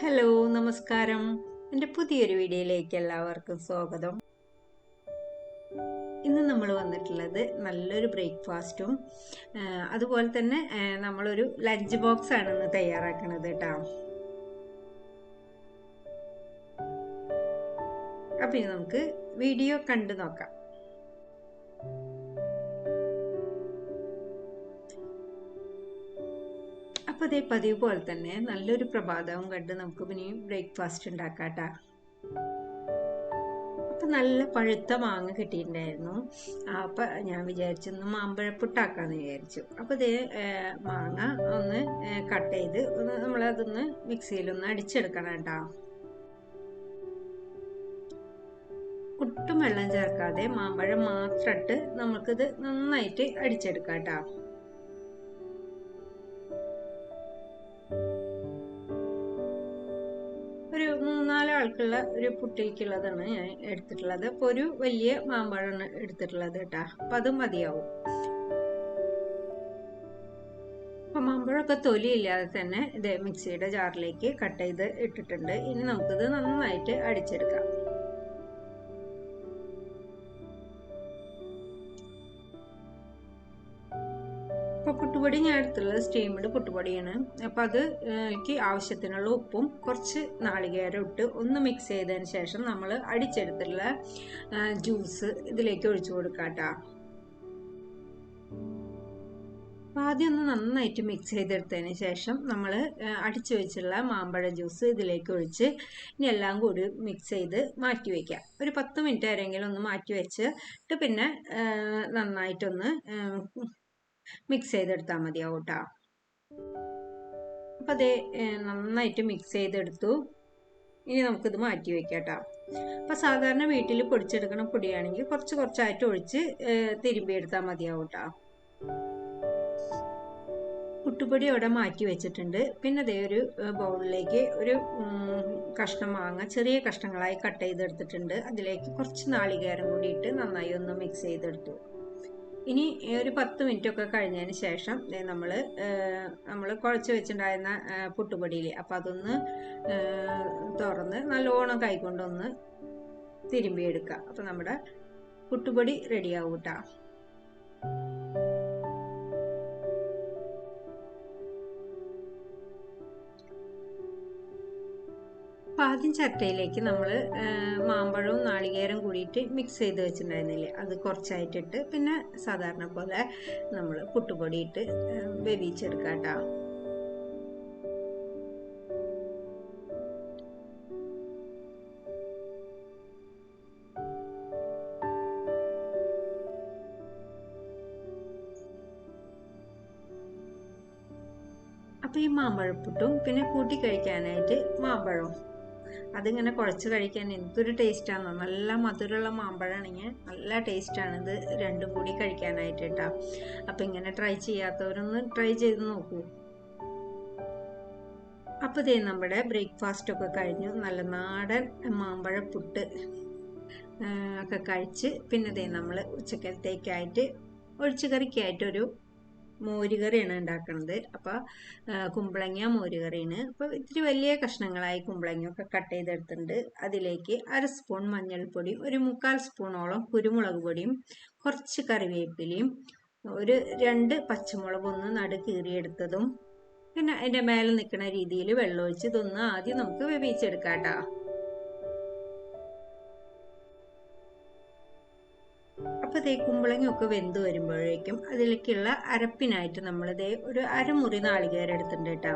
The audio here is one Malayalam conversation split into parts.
ഹലോ നമസ്കാരം. എന്റെ പുതിയൊരു വീഡിയോയിലേക്ക് എല്ലാവർക്കും സ്വാഗതം. ഇന്ന് നമ്മൾ വന്നിട്ടുള്ളത് നല്ലൊരു ബ്രേക്ക്ഫാസ്റ്റും അതുപോലെ തന്നെ നമ്മളൊരു ലഞ്ച് ബോക്സ് ആണ് ഇന്ന് തയ്യാറാക്കുന്നത് കേട്ടോ. അപ്പം ഇനി നമുക്ക് വീഡിയോ കണ്ടു നോക്കാം. അപ്പോൾ അതേ പതിവ് പോലെ തന്നെ നല്ലൊരു പ്രഭാതവും കണ്ട് നമുക്ക് പിന്നെ ബ്രേക്ക്ഫാസ്റ്റ് ഉണ്ടാക്കാട്ടാ. അപ്പം നല്ല പഴുത്ത മാങ്ങ കിട്ടിയിട്ടുണ്ടായിരുന്നു. അപ്പം ഞാൻ വിചാരിച്ചു ഒന്ന് മാമ്പഴപ്പുട്ടാക്കാന്ന് വിചാരിച്ചു. അപ്പോൾ ഇതേ മാങ്ങ ഒന്ന് കട്ട് ചെയ്ത് ഒന്ന് നമ്മളതൊന്ന് മിക്സിയിലൊന്ന് അടിച്ചെടുക്കണം കേട്ടോ. ഒട്ടും വെള്ളം ചേർക്കാതെ മാമ്പഴം മാത്രം ഇട്ട് നമുക്കിത് നന്നായിട്ട് അടിച്ചെടുക്കാം കേട്ടോ. മൂന്നാൽ ആൾക്കുള്ള ഒരു കുട്ടിക്കുള്ളതാണ് ഞാൻ എടുത്തിട്ടുള്ളത്. അപ്പോൾ ഒരു വലിയ മാമ്പഴമാണ് എടുത്തിട്ടുള്ളത് കേട്ടാ അപ്പം അത് മതിയാവും. അപ്പം മാമ്പഴമൊക്കെ തൊലിയില്ലാതെ തന്നെ ഇത് മിക്സിയുടെ ജാറിലേക്ക് കട്ട് ചെയ്ത് ഇട്ടിട്ടുണ്ട്. ഇനി നമുക്കിത് നന്നായിട്ട് അടിച്ചെടുക്കാം. പുട്ടുപൊടി ഞാൻ എടുത്തുള്ളത് സ്റ്റീംഡ് പുട്ടുപൊടിയാണ്. അപ്പം അത് എനിക്ക് ആവശ്യത്തിനുള്ള ഉപ്പും കുറച്ച് നാളികേരം ഇട്ട് ഒന്ന് മിക്സ് ചെയ്തതിന് ശേഷം നമ്മൾ അടിച്ചെടുത്തുള്ള ജ്യൂസ് ഇതിലേക്ക് ഒഴിച്ചു കൊടുക്കാം കേട്ടോ ആദ്യം ഒന്ന് നന്നായിട്ട് മിക്സ് ചെയ്തെടുത്തതിന് ശേഷം നമ്മൾ അടിച്ചു വെച്ചുള്ള മാമ്പഴ ജ്യൂസ് ഇതിലേക്ക് ഒഴിച്ച് ഇനി എല്ലാം കൂടി മിക്സ് ചെയ്ത് മാറ്റി വയ്ക്കാം ഒരു പത്ത് മിനിറ്റ് ആരെങ്കിലും ഒന്ന് മാറ്റി വെച്ചിട്ട് പിന്നെ നന്നായിട്ടൊന്ന് മിക്സ് ചെയ്തെടുത്താൽ മതിയാവും കേട്ടോ അപ്പം അതേ നന്നായിട്ട് മിക്സ് ചെയ്തെടുത്തു. ഇനി നമുക്കിത് മാറ്റി വയ്ക്കാം കേട്ടോ അപ്പം സാധാരണ വീട്ടിൽ പൊടിച്ചെടുക്കണ പൊടിയാണെങ്കിൽ കുറച്ച് കുറച്ചായിട്ട് ഒഴിച്ച് തിരുമ്പിയെടുത്താൽ മതിയാവും കേട്ടോ പുട്ടുപൊടി അവിടെ മാറ്റി വെച്ചിട്ടുണ്ട്. പിന്നെ അതേ ഒരു ബൗളിലേക്ക് ഒരു കഷ്ണം മാങ്ങ ചെറിയ കഷ്ണങ്ങളായി കട്ട് ചെയ്തെടുത്തിട്ടുണ്ട്. അതിലേക്ക് കുറച്ച് നാളികേരം കൂടി ഇട്ട് നന്നായി ഒന്ന് മിക്സ് ചെയ്തെടുത്തു. ഇനി ഒരു പത്ത് മിനിറ്റ് ഒക്കെ കഴിഞ്ഞതിന് ശേഷം നമ്മൾ നമ്മൾ കുഴച്ച് വെച്ചിട്ടുണ്ടായിരുന്ന പുട്ടുപൊടിയിൽ അപ്പം അതൊന്ന് തുറന്ന് നല്ലോണം കൈകൊണ്ടൊന്ന് തിരുമ്പിയെടുക്കുക അപ്പം നമ്മുടെ പുട്ടുപൊടി റെഡിയാവും കേട്ടോ അപ്പം ആദ്യം ചട്ടയിലേക്ക് നമ്മൾ മാമ്പഴവും നാളികേരം കൂടിയിട്ട് മിക്സ് ചെയ്ത് വെച്ചിട്ടുണ്ടായിരുന്നില്ലേ? അത് കുറച്ചായിട്ടിട്ട് പിന്നെ സാധാരണ പോലെ നമ്മൾ പുട്ടുപൊടി ഇട്ട് വേവിച്ചെടുക്കാം കേട്ടോ അപ്പം ഈ മാമ്പഴപ്പുട്ടും പിന്നെ കൂട്ടി കഴിക്കാനായിട്ട് മാമ്പഴവും അതിങ്ങനെ കുഴച്ച് കഴിക്കാൻ എന്തൊരു ടേസ്റ്റാണ് നല്ല മധുരമുള്ള മാമ്പഴമാണെങ്കിൽ നല്ല ടേസ്റ്റാണ് ഇത് രണ്ടും കൂടി കഴിക്കാനായിട്ട് കേട്ടോ. അപ്പം ഇങ്ങനെ ട്രൈ ചെയ്യാത്തവരൊന്ന് ട്രൈ ചെയ്ത് നോക്കൂ. അപ്പോൾ ഇതേ നമ്മുടെ ബ്രേക്ക്ഫാസ്റ്റ് ഒക്കെ കഴിഞ്ഞു. നല്ല നാടൻ മാമ്പഴപ്പുട്ട് ഒക്കെ കഴിച്ച് പിന്നെ ഇതേ നമ്മൾ ഉച്ചക്കലത്തേക്കായിട്ട് ഒഴിച്ചുകറിക്കായിട്ടൊരു മോരുകറിയാണ് ഉണ്ടാക്കുന്നത് അപ്പോൾ കുമ്പളങ്ങ മോരുകറിയാണ്. അപ്പോൾ ഇത്തിരി വലിയ കഷ്ണങ്ങളായി കുമ്പളങ്ങയൊക്കെ കട്ട് ചെയ്തെടുത്തിട്ടുണ്ട്. അതിലേക്ക് അര സ്പൂൺ മഞ്ഞൾപ്പൊടി ഒരു മുക്കാൽ സ്പൂണോളം കുരുമുളക് പൊടിയും കുറച്ച് കറിവേപ്പിലയും ഒരു രണ്ട് പച്ചമുളക് ഒന്ന് നടു കീറിയെടുത്തതും പിന്നെ അതിന്റെ മേലെ നിൽക്കുന്ന രീതിയിൽ വെള്ളമൊഴിച്ച് ഇതൊന്ന് ആദ്യം നമുക്ക് വേവിച്ചെടുക്കാം കേട്ടോ ഇതേ കുമ്പളങ്ങയൊക്കെ വെന്ത് വരുമ്പോഴേക്കും അതിലേക്കുള്ള അരപ്പിനായിട്ട് നമ്മൾ ദേ ഒരു അരമുറി നാളികേരം എടുത്തിട്ടുണ്ട് കേട്ടോ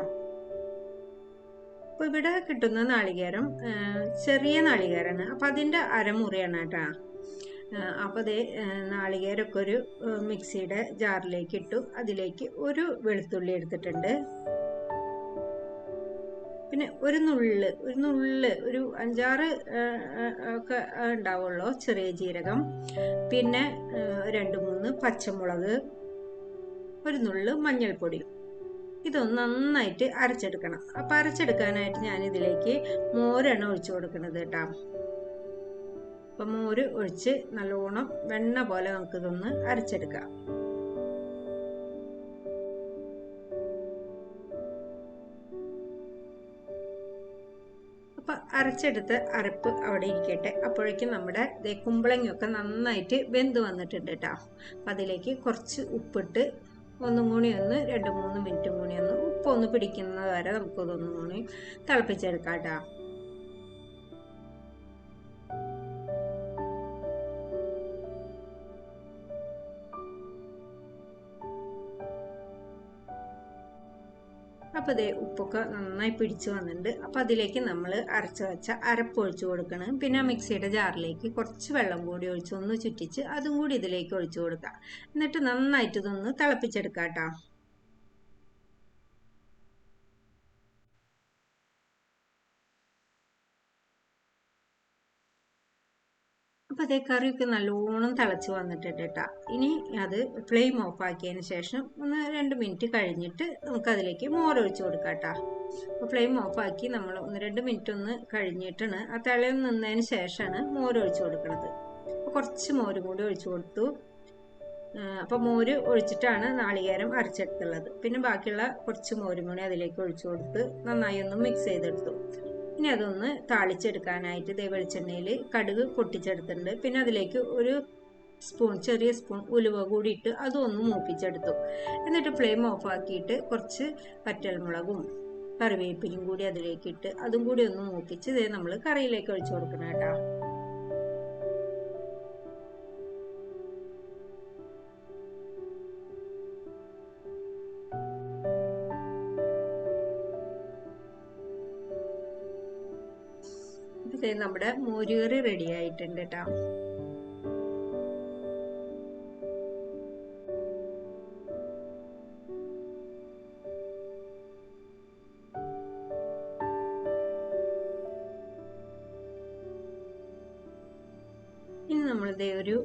അപ്പോൾ ഇവിടെ കിട്ടുന്ന നാളികേരം ചെറിയ നാളികേരമാണ് അപ്പം അതിന്റെ അരമുറിയാണ് കേട്ടോ അപ്പോൾ അതേ നാളികേരമൊക്കെ ഒരു മിക്സിയുടെ ജാറിലേക്ക് ഇട്ടു അതിലേക്ക് ഒരു വെളുത്തുള്ളി എടുത്തിട്ടുണ്ട്. പിന്നെ ഒരു നുള്ള് ഒരു നുള്ള് ഒരു അഞ്ചാറ് ഒക്കെ ഉണ്ടാവുള്ളൂ ചെറിയ ജീരകം. പിന്നെ രണ്ട് മൂന്ന് പച്ചമുളക് ഒരു നുള്ള് മഞ്ഞൾപ്പൊടി. ഇതൊന്ന് നന്നായിട്ട് അരച്ചെടുക്കണം. അപ്പം അരച്ചെടുക്കാനായിട്ട് ഞാൻ ഇതിലേക്ക് മോരാണ് ഒഴിച്ചു കൊടുക്കണത് കേട്ടോ. അപ്പം മോര് ഒഴിച്ച് നല്ലോണം വെണ്ണ പോലെ നമുക്കിതൊന്ന് അരച്ചെടുക്കാം. അപ്പം അരച്ചെടുത്ത് അരപ്പ് അവിടെ ഇരിക്കട്ടെ. അപ്പോഴേക്കും നമ്മുടെ ദേ കുമ്പളങ്ങയൊക്കെ നന്നായിട്ട് വെന്ത് വന്നിട്ടുണ്ട് കേട്ടോ അപ്പം അതിലേക്ക് കുറച്ച് ഉപ്പിട്ട് ഒന്നും കൂടി ഒന്ന് രണ്ട് മൂന്ന് മിനിറ്റും കൂടി ഒന്ന് ഉപ്പൊന്ന് പിടിക്കുന്നത് വരെ നമുക്കതൊന്നും കൂടി തിളപ്പിച്ചെടുക്കാം കേട്ടോ അപ്പോൾ ഇതേ ഉപ്പൊക്കെ നന്നായി പിടിച്ച് വന്നിട്ടുണ്ട്. അപ്പോൾ അതിലേക്ക് നമ്മൾ അരച്ച് വെച്ച അരപ്പ് ഒഴിച്ചു കൊടുക്കണം. പിന്നെ മിക്സിയുടെ ജാറിലേക്ക് കുറച്ച് വെള്ളം കൂടി ഒഴിച്ച് ഒന്ന് ചുറ്റിച്ച് അതും കൂടി ഇതിലേക്ക് ഒഴിച്ചു കൊടുക്കുക. എന്നിട്ട് നന്നായിട്ട് ഇതൊന്ന് തിളപ്പിച്ചെടുക്കാം കേട്ടോ അപ്പോൾ അതേ കറിയൊക്കെ നല്ലോണം തിളച്ച് വന്നിട്ടുണ്ട് കേട്ടോ. ഇനി അത് ഫ്ലെയിം ഓഫ് ആക്കിയതിന് ശേഷം ഒന്ന് രണ്ട് മിനിറ്റ് കഴിഞ്ഞിട്ട് നമുക്ക് അതിലേക്ക് മോരൊഴിച്ച് കൊടുക്കാം കേട്ടോ. അപ്പോൾ ഫ്ലെയിം ഓഫ് ആക്കി നമ്മൾ ഒന്ന് രണ്ട് മിനിറ്റ് ഒന്ന് കഴിഞ്ഞിട്ടാണ് ആ തിളയിൽ നിന്നതിന് ശേഷമാണ് മോരൊഴിച്ച് കൊടുക്കുന്നത് അപ്പോൾ കുറച്ച് മോര് കൂടി ഒഴിച്ചു കൊടുത്തു. അപ്പോൾ മോര് ഒഴിച്ചിട്ടാണ് നാളികേരം അരച്ചെടുത്തുള്ളത്. പിന്നെ ബാക്കിയുള്ള കുറച്ച് മോരും കൂടി അതിലേക്ക് ഒഴിച്ചു കൊടുത്ത് നന്നായി ഒന്ന് മിക്സ് ചെയ്തെടുത്തു. ഇനി അതൊന്ന് താളിച്ചെടുക്കാനായിട്ട് ഇതേ വെളിച്ചെണ്ണയിൽ കടുക് പൊട്ടിച്ചെടുത്തിട്ടുണ്ട്. പിന്നെ അതിലേക്ക് ഒരു സ്പൂൺ ചെറിയ സ്പൂൺ ഉലുവ കൂടി ഇട്ട് അതൊന്ന് മൂപ്പിച്ചെടുത്തു. എന്നിട്ട് ഫ്ലെയിം ഓഫ് ആക്കിയിട്ട് കുറച്ച് പറ്റൽമുളകും കറിവേപ്പിലും കൂടി അതിലേക്ക് ഇട്ട് അതും കൂടി ഒന്ന് മൂപ്പിച്ച് ഇതേ നമ്മൾ കറിയിലേക്ക് ഒഴിച്ചു കൊടുക്കണം കേട്ടോ. ഇത് നമ്മുടെ മോരുകറി റെഡി ആയിട്ടുണ്ട് കേട്ടോ ഒരു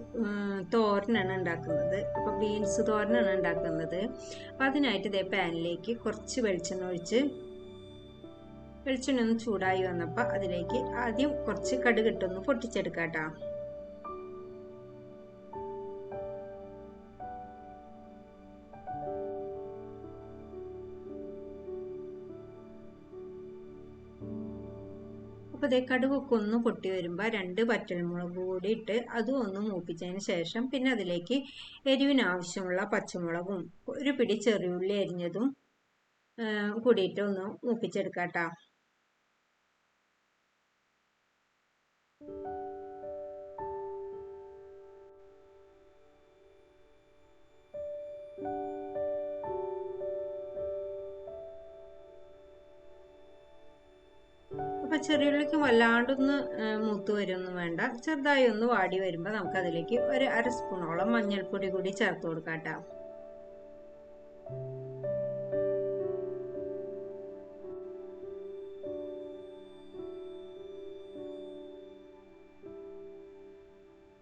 തോരനാണ് ഉണ്ടാക്കുന്നത്. അപ്പോൾ ബീൻസ് തോരനാണ് ഉണ്ടാക്കുന്നത്. അപ്പൊ അതിനായിട്ട് ഇതേ പാനിലേക്ക് കുറച്ച് വെളിച്ചെണ്ണ ഒഴിച്ച് വെളിച്ചെണ്ണ ഒന്ന് ചൂടായി വന്നപ്പോൾ അതിലേക്ക് ആദ്യം കുറച്ച് കടുകിട്ടൊന്ന് പൊട്ടിച്ചെടുക്കാം കേട്ടോ അപ്പോൾ ഇതേ കടുകൊക്കെ ഒന്ന് പൊട്ടി വരുമ്പോൾ രണ്ട് പച്ചമുളക് കൂടി ഇട്ട് അതും ഒന്ന് മൂപ്പിച്ചതിന് ശേഷം പിന്നെ അതിലേക്ക് എരിവിന് ആവശ്യമുള്ള പച്ചമുളകും ഒരു പിടി ചെറിയുള്ളി അരിഞ്ഞതും കൂടിയിട്ട് ഒന്ന് മൂപ്പിച്ചെടുക്കാം കേട്ടോ അപ്പോൾ ചെറിയുള്ളിക്ക് വല്ലാണ്ടൊന്ന് മൂത്ത് വരുമൊന്നും വേണ്ട. ചെറുതായി ഒന്ന് വാടി വരുമ്പോൾ നമുക്ക് അതിലേക്ക് ഒരു അര സ്പൂണോളം മഞ്ഞൾപ്പൊടി കൂടി ചേർത്ത് കൊടുക്കാം കേട്ടോ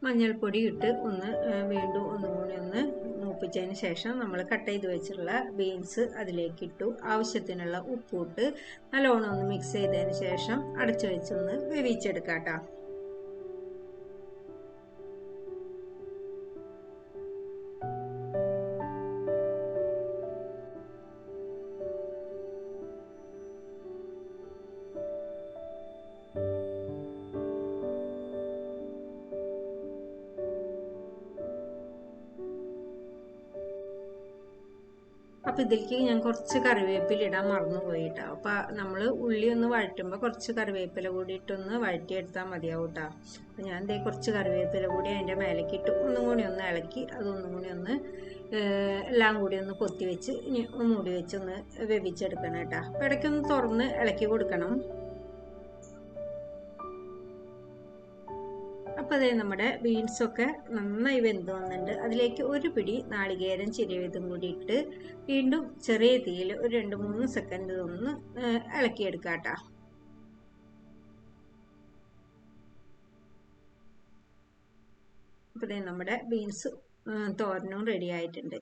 മഞ്ഞൾപ്പൊടി ഇട്ട് ഒന്ന് വീണ്ടും ഒന്നും കൂടി ഒന്ന് മൂപ്പിച്ചതിന് ശേഷം നമ്മൾ കട്ട് ചെയ്ത് വെച്ചിട്ടുള്ള ബീൻസ് അതിലേക്ക് ഇട്ടു. ആവശ്യത്തിനുള്ള ഉപ്പ് ഇട്ട് നല്ലോണം ഒന്ന് മിക്സ് ചെയ്തതിന് ശേഷം അടച്ചു വെച്ചൊന്ന് വേവിച്ചെടുക്കാം കേട്ടോ അപ്പോൾ ഇതിലേക്ക് ഞാൻ കുറച്ച് കറിവേപ്പില ഇടാൻ മറന്നു പോയിട്ടോ. അപ്പോൾ നമ്മൾ ഉള്ളി ഒന്ന് വഴറ്റുമ്പോൾ കുറച്ച് കറിവേപ്പില കൂടി ഇട്ടൊന്ന് വഴറ്റിയെടുത്താൽ മതിയാവും കേട്ടോ അപ്പോൾ ഞാൻ ഇതേ കുറച്ച് കറിവേപ്പില കൂടി അതിന്റെ മേലേക്ക് ഇട്ട് ഒന്നും കൂടി ഒന്ന് ഇളക്കി അതൊന്നും കൂടി ഒന്ന് എല്ലാം കൂടി ഒന്ന് കൊത്തി വെച്ച് മൂടി വെച്ച് ഒന്ന് വേവിച്ചെടുക്കണം കേട്ടോ അപ്പോൾ ഇടയ്ക്കൊന്ന് തുറന്ന് ഇളക്കി കൊടുക്കണം. അപ്പോൾ അതേ നമ്മുടെ ബീൻസൊക്കെ നന്നായി വെന്ത് വന്നിട്ടുണ്ട് അതിലേക്ക് ഒരു പിടി നാളികേരം ചിരവിതും കൂടി ഇട്ട് വീണ്ടും ചെറിയ തീയിൽ ഒരു രണ്ട് മൂന്ന് സെക്കൻഡ് ഒന്ന് ഇളക്കിയെടുക്കാം കേട്ടോ. അപ്പോൾ നമ്മുടെ ബീൻസ് തോരനും റെഡി ആയിട്ടുണ്ട്.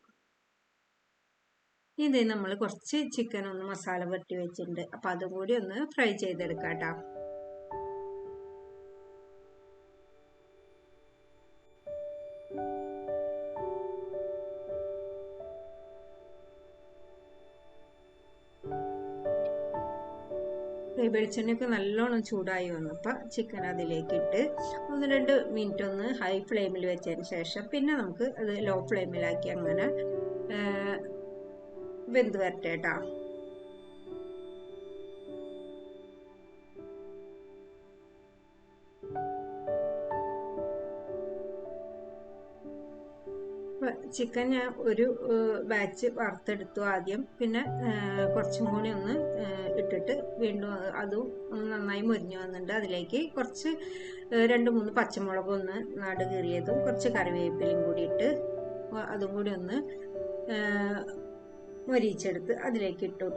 ഇത് നമ്മൾ കുറച്ച് ചിക്കൻ ഒന്ന് മസാല പുരട്ടി വെച്ചിട്ടുണ്ട്. അപ്പോൾ അതും കൂടി ഒന്ന് ഫ്രൈ ചെയ്തെടുക്കാം കേട്ടോ. വെളിച്ചെണ്ണയൊക്കെ നല്ലോണം ചൂടായി വന്നപ്പോൾ ചിക്കൻ അതിലേക്കിട്ട് ഒന്ന് രണ്ട് മിനിറ്റ് ഒന്ന് ഹൈ ഫ്ലെയിമിൽ വെച്ചതിന് ശേഷം പിന്നെ നമുക്ക് അത് ലോ ഫ്ലെയിമിലാക്കി അങ്ങനെ വെന്ത് വരട്ടെ കേട്ടോ ചിക്കൻ ഞാൻ ഒരു ബാച്ച് വറുത്തെടുത്തു ആദ്യം. പിന്നെ കുറച്ചും കൂടി ഒന്ന് ഇട്ടിട്ട് വീണ്ടും അതും നന്നായി മുരിഞ്ഞു വന്നിട്ടുണ്ട്. അതിലേക്ക് കുറച്ച് രണ്ട് മൂന്ന് പച്ചമുളക് ഒന്ന് നാട് കീറിയതും കുറച്ച് കറിവേപ്പിലയും കൂടി ഇട്ട് അതും കൂടി ഒന്ന് മൊരിച്ചെടുത്ത് അതിലേക്ക് ഇട്ടു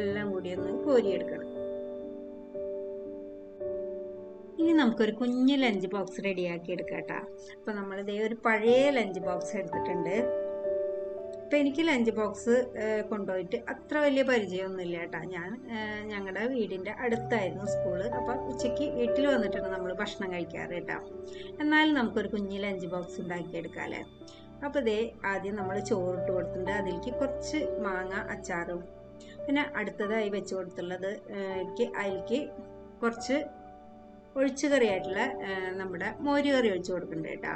എല്ലാം കൂടി ഒന്ന് കോരിയെടുക്കണം. ഇനി നമുക്കൊരു കുഞ്ഞ് ലഞ്ച് ബോക്സ് റെഡിയാക്കി എടുക്കാം കേട്ടോ നമ്മൾ നമ്മളിതേ ഒരു പഴയ ലഞ്ച് ബോക്സ് എടുത്തിട്ടുണ്ട്. അപ്പം എനിക്ക് ലഞ്ച് ബോക്സ് കൊണ്ടുപോയിട്ട് അത്ര വലിയ പരിചയമൊന്നുമില്ല കേട്ടോ ഞാൻ ഞങ്ങളുടെ വീടിന്റെ അടുത്തായിരുന്നു സ്കൂൾ. അപ്പോൾ ഉച്ചയ്ക്ക് വീട്ടിൽ വന്നിട്ടാണ് നമ്മൾ ഭക്ഷണം കഴിക്കാറ് കേട്ടോ എന്നാലും നമുക്കൊരു കുഞ്ഞ് ലഞ്ച് ബോക്സ് ഉണ്ടാക്കിയെടുക്കാമല്ലേ അപ്പോൾ ഇതേ ആദ്യം നമ്മൾ ചോറിട്ട് കൊടുത്തിട്ടുണ്ട്. അതിലേക്ക് കുറച്ച് മാങ്ങ അച്ചാറും. പിന്നെ അടുത്തതായി വെച്ച് കൊടുത്തുള്ളത് അതിലേക്ക് കുറച്ച് ഒഴിച്ചു കറിയായിട്ടുള്ള നമ്മുടെ മോരുകറി ഒഴിച്ചു കൊടുക്കണ്ടേ കേട്ടോ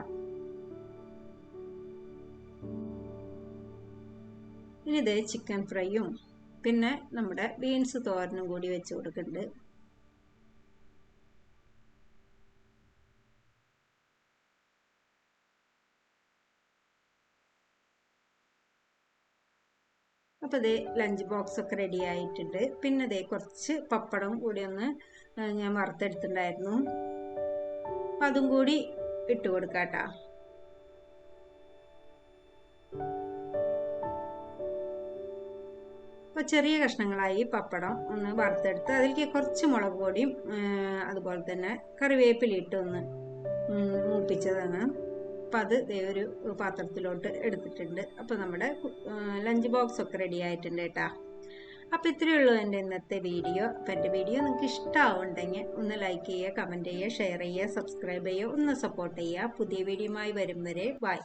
ഇനി ഇത് ചിക്കൻ ഫ്രൈയും പിന്നെ നമ്മുടെ ബീൻസ് തോരനും കൂടി വെച്ച് കൊടുക്കുന്നുണ്ട് അപ്പോൾ ഇത് ലഞ്ച് ബോക്സ് ഒക്കെ റെഡി ആയിട്ടുണ്ട്. പിന്നെ ഇതേ കുറച്ച് പപ്പടം കൂടി ഒന്ന് ഞാൻ വറുത്തെടുത്തിട്ടുണ്ടായിരുന്നു. അതും കൂടി ഇട്ട് കൊടുക്കാട്ടോ. അപ്പോൾ ചെറിയ കഷ്ണങ്ങളായി പപ്പടം ഒന്ന് വറുത്തെടുത്ത് അതിലേക്ക് കുറച്ച് മുളക് പൊടിയും അതുപോലെ തന്നെ കറിവേപ്പില ഇട്ട് ഒന്ന് മൂപ്പിച്ചതാണ്. അപ്പം അത് ഒരു പാത്രത്തിലോട്ട് എടുത്തിട്ടുണ്ട്. അപ്പോൾ നമ്മുടെ ലഞ്ച് ബോക്സ് ഒക്കെ റെഡി ആയിട്ടുണ്ട് കേട്ടോ. അപ്പോൾ ഇത്രയേ ഉള്ളൂ എന്റെ ഇന്നത്തെ വീഡിയോ. അപ്പം എന്റെ വീഡിയോ നിങ്ങൾക്ക് ഇഷ്ടമാവുണ്ടെങ്കിൽ ഒന്ന് ലൈക്ക് ചെയ്യുക കമന്റ് ചെയ്യുക ഷെയർ ചെയ്യുക സബ്സ്ക്രൈബ് ചെയ്യുക ഒന്ന് സപ്പോർട്ട് ചെയ്യുക. പുതിയ വീഡിയോയുമായി വരും വരെ ബൈ